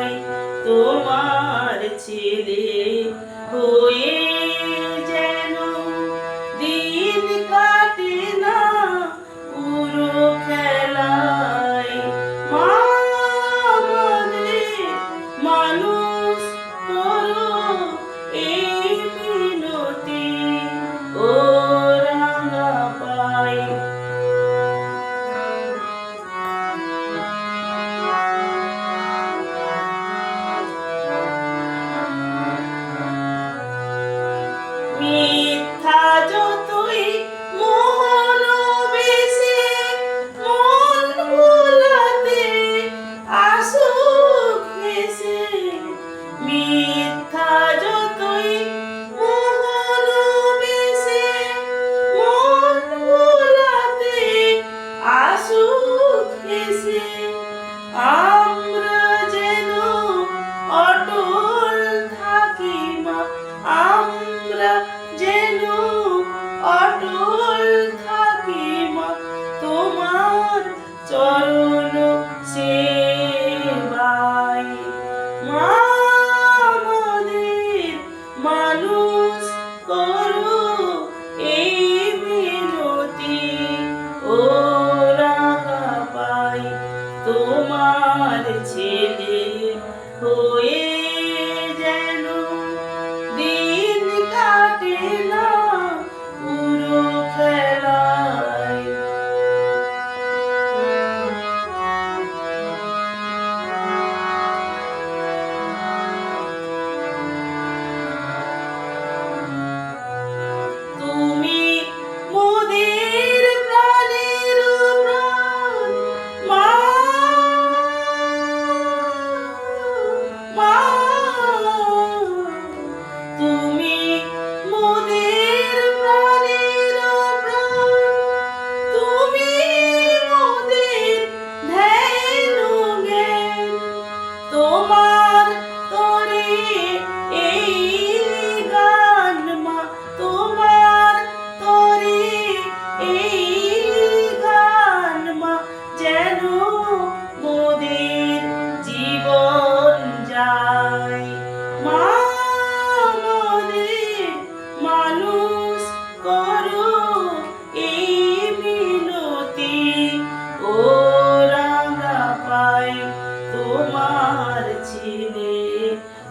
চাই তোমার ছেলে হয়ে যেন দিন কাটে না পুরো খেলা। আমরা যেন অটল থাকি তোমার চরণ সেবাই মা মানুষ এই তোমার ছেলে হয়ে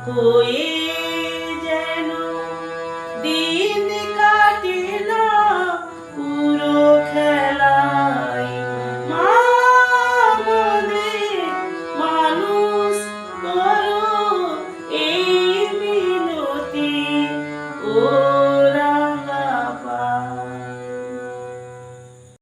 Oi.